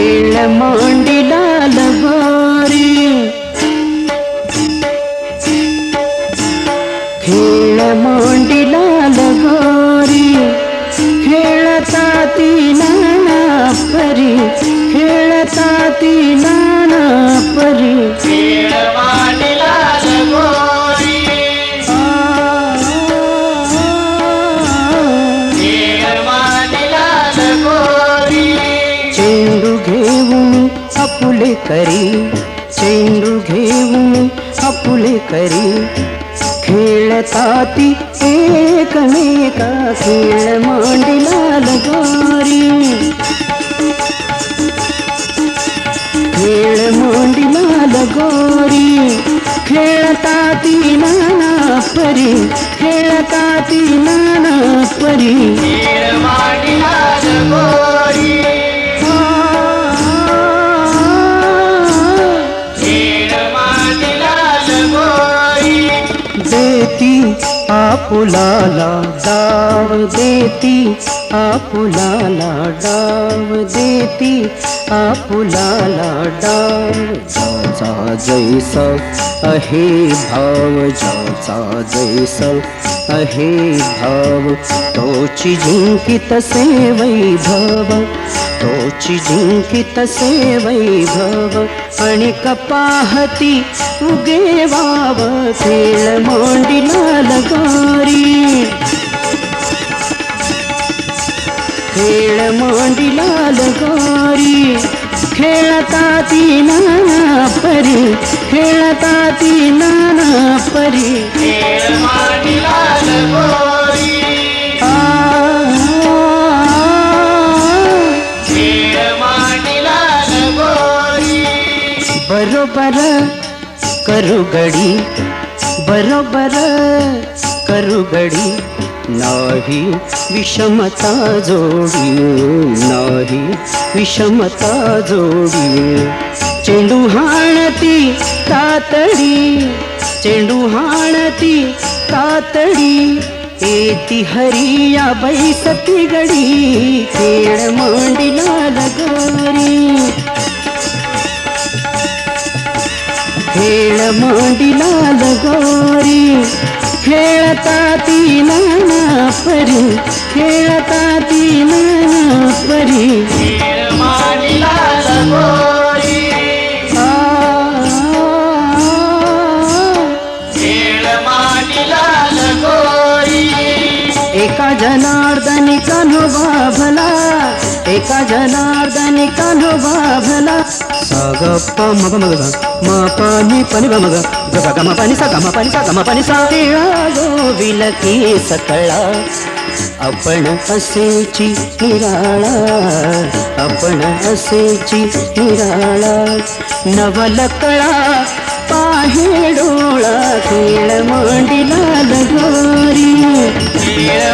वेळ मांडीला लहारी खेळ मांडीला लहारी खेळता ती नाना परी। खेळता ती नाना परी। आपुले करी चेंडू घेऊन आपुले करी. खेळता ती एकमेका खेळ मांडिला लगारी खेळ मांडिला लगारी खेळता ती नाना परी खेळता ती नाना परी. खेळ मांडला देती आपुलाला डाव देती आपुलाला डाव देती आपुलाला डाव. ज्याचा जैसा अहे भाव जाचा जैसा अहे भाव तोची जिंकित से वैभव. तोची जिंकित तसे वैभव आणि कपाहती उगे वाव खेळ मांडिला लगोरी खेळ मांडिला लगोरी खेळता ती नाना परी खेळता ती नाना परी. बरोबर करू गडी बरोबर करू घड़ी. नाही विषमता जोडी नाही विषमता जोडी. चेंडू हाणती तातडी चेंडू हाणती तातडी. येती हरिया बैसती गडी खेळ मांडिला लगोरी. खेळ मांडिला लगोरी. खेळता ती नाना परी. खेळता ती नाना परी. खेळ मांडला लगोरी. खेळ मांडला लगोरी. एका जनार्दनी कान्होबा भला. एका जनार्दनी कान्होबा भला. सा ग प म ग म ग म प नि प नि म ग ग ग ग म प नि सा ग म प नि सा ग म प नि सा. टिळा गोविल की सकळा आपण असेची निराळा. आपण असेची निराळा. नवलकळा पाहे डोळा खेळ मांडिला लगोरी खेळ